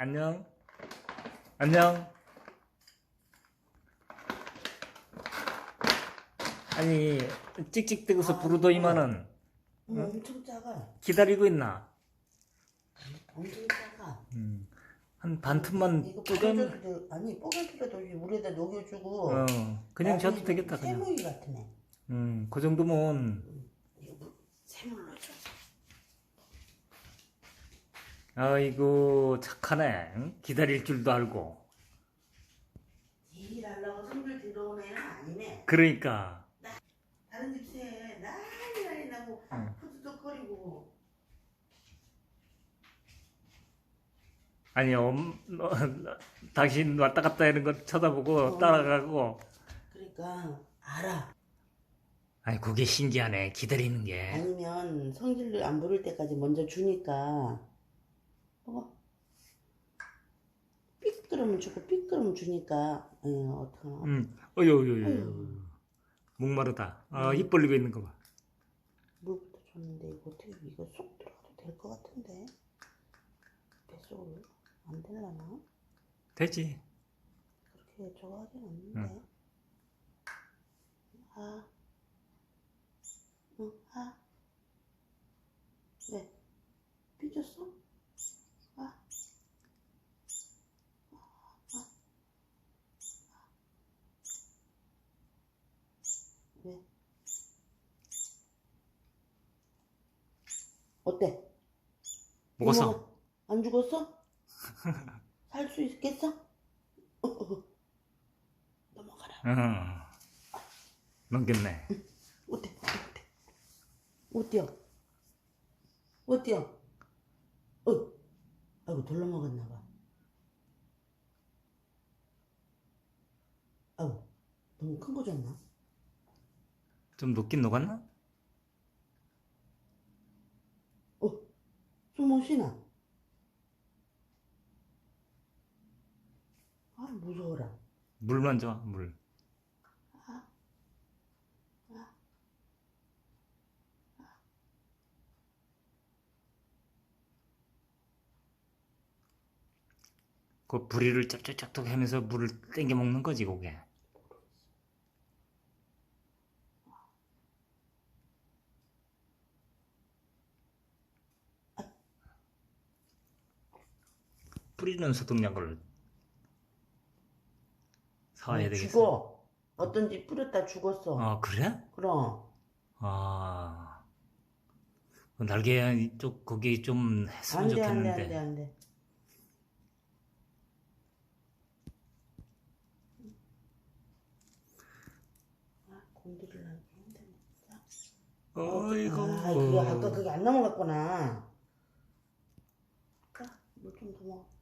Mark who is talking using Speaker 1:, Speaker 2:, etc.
Speaker 1: 안녕. 안녕. 아니, 찍찍대고서 부르더니만은
Speaker 2: 응, 엄청 작아.
Speaker 1: 기다리고 있나?
Speaker 2: 엄청 작아.
Speaker 1: 음, 한 반틈만
Speaker 2: 뽀개줘도 아니 뽀개줘도 물에다 녹여주고.
Speaker 1: 어, 그냥 줘도 되겠다, 그냥.
Speaker 2: 새무이 같은 애.
Speaker 1: 음, 그 정도면,
Speaker 2: 이거 물- 새물로 줘.
Speaker 1: 아이고, 착하네. 응? 기다릴 줄도 알고.
Speaker 2: 일하려고 선물 들어온 애는 아니네.
Speaker 1: 그러니까,
Speaker 2: 다른 집새 난리 난리 나고
Speaker 1: 응.
Speaker 2: 푸드덕거리고.
Speaker 1: 아니, 엄, 어, 당신 왔다 갔다 하는 거 쳐다보고
Speaker 2: 어.
Speaker 1: 따라가고.
Speaker 2: 그러니까 알아.
Speaker 1: 아니, 그게 신기하네. 기다리는 게.
Speaker 2: 아니면 성질을 안 부를 때까지 먼저 주니까. 어? 삐끄러면 주고 삐끄러면 주니까. 에 어떡하나.
Speaker 1: 응. 어유, 어유, 어유. 목마르다. 아,
Speaker 2: 음.
Speaker 1: 입 벌리고 있는 거 봐.
Speaker 2: 물부터 줬는데 이거 어떻게 이거 쏙 들어가도 될 것 같은데 뱃속으로 안 되려나?
Speaker 1: 되지.
Speaker 2: 그렇게 저거 하진 않는데
Speaker 1: 응.
Speaker 2: 아 응, 아 왜? 삐졌어? 아 왜? 어때?
Speaker 1: 먹었어.
Speaker 2: 안 죽었어? 살 수 있겠어? 어, 어. 넘어가라.
Speaker 1: 응. 넘겼네.
Speaker 2: 어때? 어때? 어때요? 어때요? 어, 아이고 돌로 먹었나 봐. 아이고 너무 큰 거 줬나?
Speaker 1: 좀 녹긴 녹았나?
Speaker 2: 어, 숨못 쉬나? 아 무서워라.
Speaker 1: 물만 줘, 물. 그 부리를 짭짭짭 하면서 물을 땡겨 먹는 거지, 그게. 뿌리는 소독약을 사와야 되겠어.
Speaker 2: 죽어. 어떤지 뿌렸다 죽었어.
Speaker 1: 아, 그래?
Speaker 2: 그럼.
Speaker 1: 아. 그 날개 쪽 거기 좀 했으면
Speaker 2: 안 돼, 안 돼,
Speaker 1: 좋겠는데.
Speaker 2: 안 돼, 안 돼. 아, 힘드네. 진짜.
Speaker 1: 어이구.
Speaker 2: 아, 그거 아까 그게 안 넘어갔구나. 자, 물좀 더 먹어.